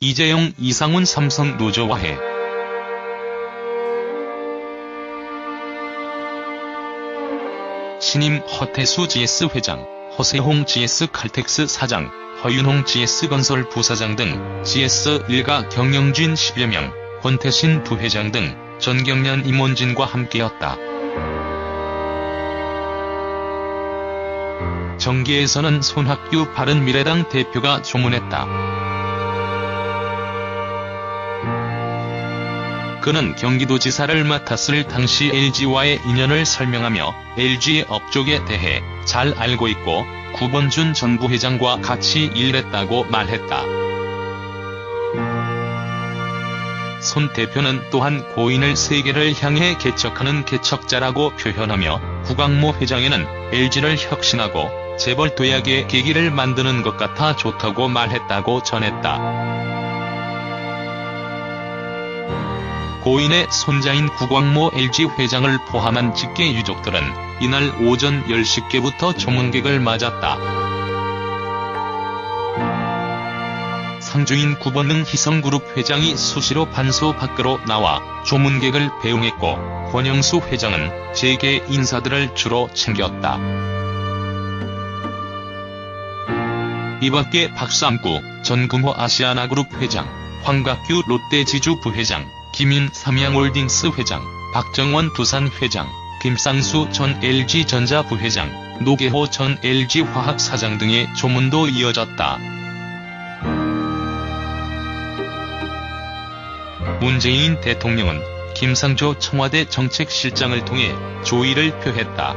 이재용 이상훈 삼성 노조와해 신임 허태수 GS 회장, 허세홍 GS 칼텍스 사장, 허윤홍 GS건설 부사장 등 GS 일가 경영진 10여 명, 권태신 부회장 등 전경련 임원진과 함께였다. 정계에서는 손학규 바른미래당 대표가 조문했다. 그는 경기도지사를 맡았을 당시 LG와의 인연을 설명하며 LG의 업적에 대해 잘 알고 있고 구본준 전 부회장과 같이 일했다고 말했다. 손 대표는 또한 고인을 세계를 향해 개척하는 개척자라고 표현하며 구광모 회장에는 LG를 혁신하고 재벌 도약의 계기를 만드는 것 같아 좋다고 말했다고 전했다. 고인의 손자인 구광모 LG 회장을 포함한 직계 유족들은 이날 오전 10시께부터 조문객을 맞았다. 상주인 구본능 희성그룹 회장이 수시로 반소 밖으로 나와 조문객을 배웅했고 권영수 회장은 재계 인사들을 주로 챙겼다. 이 밖에 박삼구 전금호 아시아나그룹 회장, 황각규 롯데지주 부회장, 김인 삼양홀딩스 회장, 박정원 두산 회장, 김상수 전 LG전자 부회장, 노계호 전 LG화학 사장 등의 조문도 이어졌다. 문재인 대통령은 김상조 청와대 정책실장을 통해 조의를 표했다.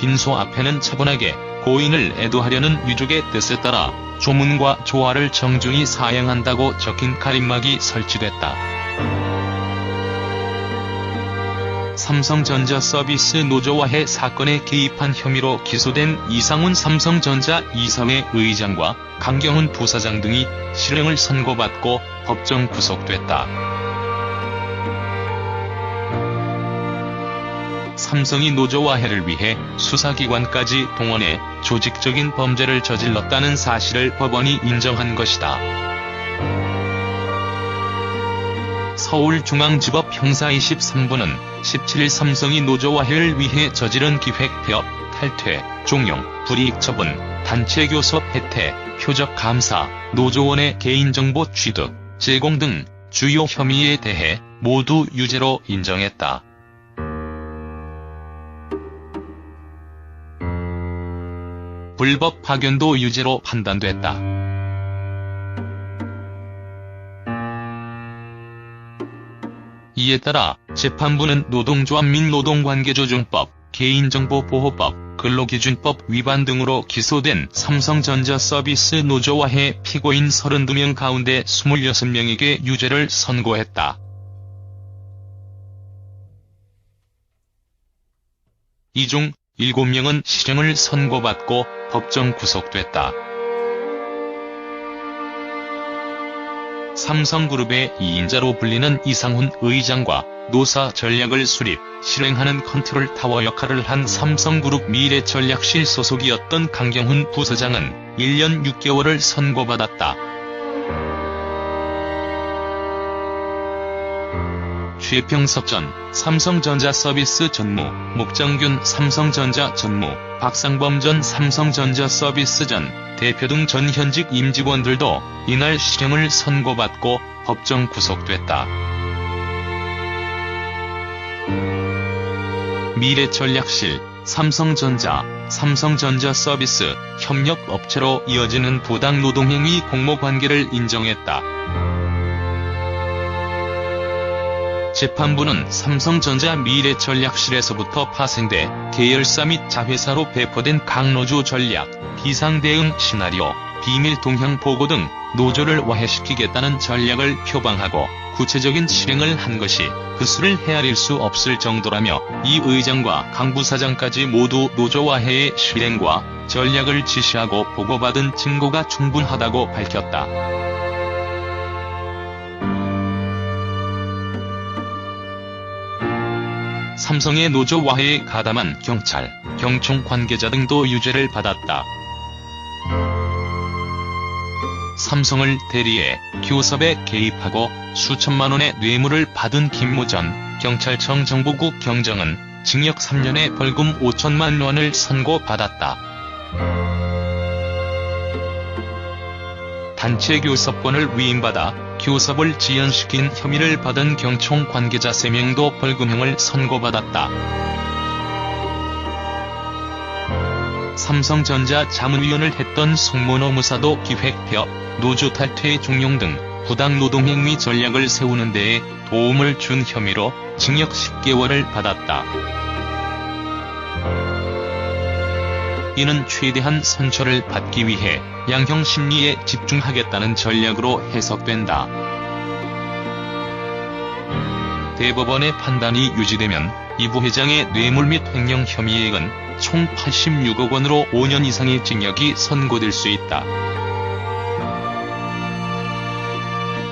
빈소 앞에는 차분하게 고인을 애도하려는 유족의 뜻에 따라 조문과 조화를 정중히 사양한다고 적힌 가림막이 설치됐다. 삼성전자 서비스 노조와해 사건에 개입한 혐의로 기소된 이상훈 삼성전자 이사회 의장과 강경훈 부사장 등이 실형을 선고받고 법정 구속됐다. 삼성이 노조와 해를 위해 수사기관까지 동원해 조직적인 범죄를 저질렀다는 사실을 법원이 인정한 것이다. 서울중앙지법 형사 23부는 17일 삼성이 노조와 해를 위해 저지른 기획 폐업, 탈퇴, 종용, 불이익 처분, 단체 교섭 혜택, 표적 감사, 노조원의 개인정보 취득, 제공 등 주요 혐의에 대해 모두 유죄로 인정했다. 불법 파견도 유죄로 판단됐다. 이에 따라 재판부는 노동조합 및 노동관계조정법, 개인정보보호법, 근로기준법 위반 등으로 기소된 삼성전자 서비스 노조와해 피고인 32명 가운데 26명에게 유죄를 선고했다. 이 중 7명은 실형을 선고받고 법정 구속됐다. 삼성그룹의 2인자로 불리는 이상훈 의장과 노사 전략을 수립, 실행하는 컨트롤 타워 역할을 한 삼성그룹 미래전략실 소속이었던 강경훈 부서장은 1년 6개월을 선고받았다. 최평석 전 삼성전자 서비스 전무, 목정균 삼성전자 전무, 박상범 전 삼성전자 서비스 전 대표 등 전 현직 임직원들도 이날 실형을 선고받고 법정 구속됐다. 미래전략실, 삼성전자, 삼성전자 서비스, 협력업체로 이어지는 부당노동행위 공모관계를 인정했다. 재판부는 삼성전자 미래전략실에서부터 파생돼 계열사 및 자회사로 배포된 강노조 전략, 비상대응 시나리오, 비밀 동향 보고 등 노조를 와해시키겠다는 전략을 표방하고 구체적인 실행을 한 것이 그 수를 헤아릴 수 없을 정도라며 이 의장과 강 부사장까지 모두 노조 와해의 실행과 전략을 지시하고 보고받은 증거가 충분하다고 밝혔다. 삼성의 노조 와해에 가담한 경찰, 경총 관계자 등도 유죄를 받았다. 삼성을 대리해 교섭에 개입하고 수천만 원의 뇌물을 받은 김모 전 경찰청 정보국 경정은 징역 3년에 벌금 5천만 원을 선고받았다. 단체 교섭권을 위임받아 교섭을 지연시킨 혐의를 받은 경총 관계자 3명도 벌금형을 선고받았다. 삼성전자 자문위원을 했던 송문호 무사도 기획폐업, 노조 탈퇴 종용 등 부당 노동행위 전략을 세우는 데에 도움을 준 혐의로 징역 10개월을 받았다. 이는 최대한 선처를 받기 위해 양형 심리에 집중하겠다는 전략으로 해석된다. 대법원의 판단이 유지되면 이 부 회장의 뇌물 및 횡령 혐의액은 총 86억 원으로 5년 이상의 징역이 선고될 수 있다.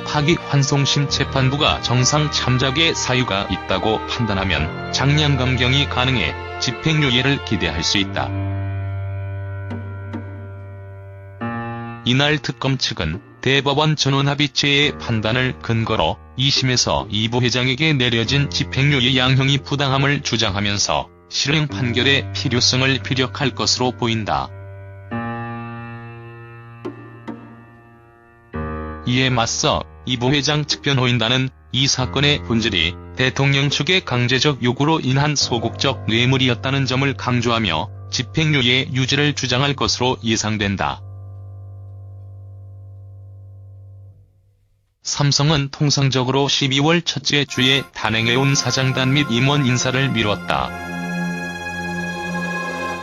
파기환송심 재판부가 정상 참작의 사유가 있다고 판단하면 장량 감경이 가능해 집행유예를 기대할 수 있다. 이날 특검 측은 대법원 전원합의체의 판단을 근거로 2심에서 이 부 회장에게 내려진 집행유예 양형이 부당함을 주장하면서 실형 판결의 필요성을 피력할 것으로 보인다. 이에 맞서 이 부 회장 측 변호인단은 이 사건의 본질이 대통령 측의 강제적 요구로 인한 소극적 뇌물이었다는 점을 강조하며 집행유예 유지를 주장할 것으로 예상된다. 삼성은 통상적으로 12월 첫째 주에 단행해온 사장단 및 임원 인사를 미뤘다.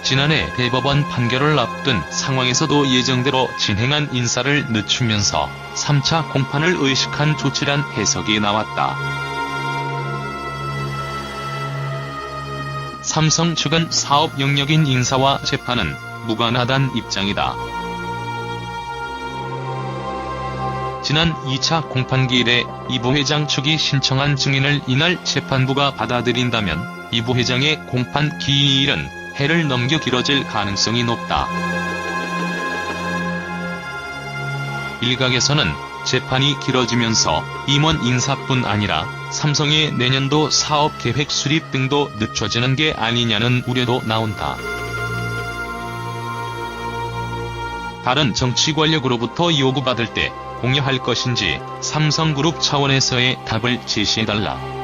지난해 대법원 판결을 앞둔 상황에서도 예정대로 진행한 인사를 늦추면서 3차 공판을 의식한 조치란 해석이 나왔다. 삼성 측은 사업 영역인 인사와 재판은 무관하단 입장이다. 지난 2차 공판기 일에 이 부 회장 측이 신청한 증인을 이날 재판부가 받아들인다면 이 부 회장의 공판 기일은 해를 넘겨 길어질 가능성이 높다. 일각에서는 재판이 길어지면서 임원 인사뿐 아니라 삼성의 내년도 사업 계획 수립 등도 늦춰지는 게 아니냐는 우려도 나온다. 다른 정치 권력으로부터 요구받을 때 공여할 것인지 삼성그룹 차원에서의 답을 제시해달라.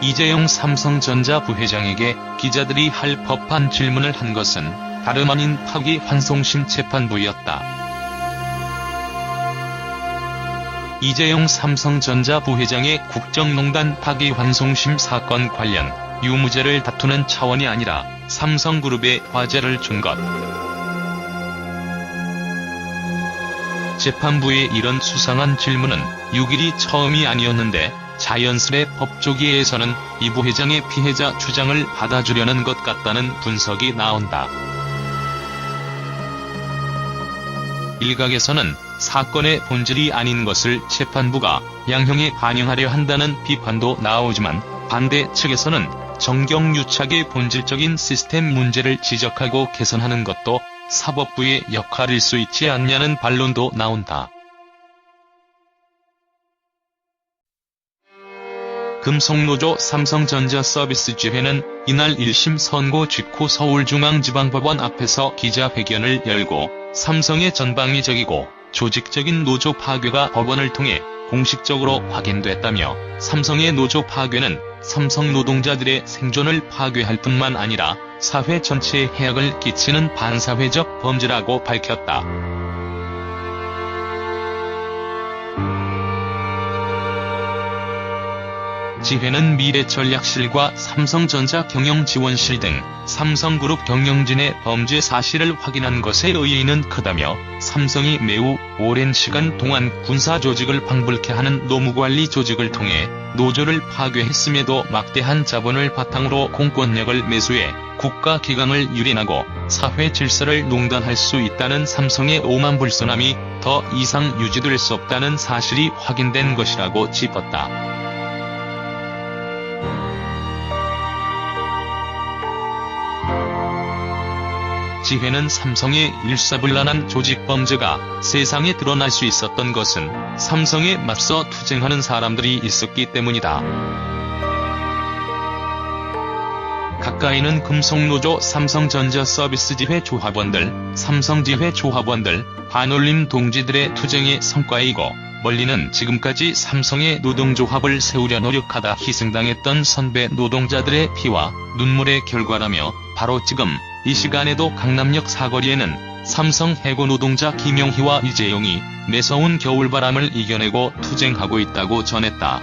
이재용 삼성전자 부회장에게 기자들이 할 법한 질문을 한 것은 다름 아닌 파기환송심 재판부였다. 이재용 삼성전자 부회장의 국정농단 파기 환송심 사건 관련 유무죄를 다투는 차원이 아니라 삼성그룹에 화제를 준 것. 재판부의 이런 수상한 질문은 6일이 처음이 아니었는데 자연스레 법조계에서는 이 부회장의 피해자 주장을 받아주려는 것 같다는 분석이 나온다. 일각에서는 사건의 본질이 아닌 것을 재판부가 양형에 반영하려 한다는 비판도 나오지만 반대 측에서는 정경유착의 본질적인 시스템 문제를 지적하고 개선하는 것도 사법부의 역할일 수 있지 않냐는 반론도 나온다. 금속노조 삼성전자 서비스지회는 이날 1심 선고 직후 서울중앙지방법원 앞에서 기자회견을 열고 삼성의 전방위적이고 조직적인 노조 파괴가 법원을 통해 공식적으로 확인됐다며 삼성의 노조 파괴는 삼성 노동자들의 생존을 파괴할 뿐만 아니라 사회 전체에 해악을 끼치는 반사회적 범죄라고 밝혔다. 지회는 미래전략실과 삼성전자 경영지원실 등 삼성그룹 경영진의 범죄 사실을 확인한 것에 의의는 크다며 삼성이 매우 오랜 시간 동안 군사조직을 방불케 하는 노무관리 조직을 통해 노조를 파괴했음에도 막대한 자본을 바탕으로 공권력을 매수해 국가기강을 유린하고 사회 질서를 농단할 수 있다는 삼성의 오만불선함이 더 이상 유지될 수 없다는 사실이 확인된 것이라고 짚었다. 지회는 삼성의 일사불란한 조직범죄가 세상에 드러날 수 있었던 것은 삼성에 맞서 투쟁하는 사람들이 있었기 때문이다. 가까이는 금속노조 삼성전자 서비스지회 조합원들, 삼성지회 조합원들, 반올림 동지들의 투쟁의 성과이고 멀리는 지금까지 삼성의 노동조합을 세우려 노력하다 희생당했던 선배 노동자들의 피와 눈물의 결과라며 바로 지금 이 시간에도 강남역 사거리에는 삼성 해고 노동자 김용희와 이재용이 매서운 겨울바람을 이겨내고 투쟁하고 있다고 전했다.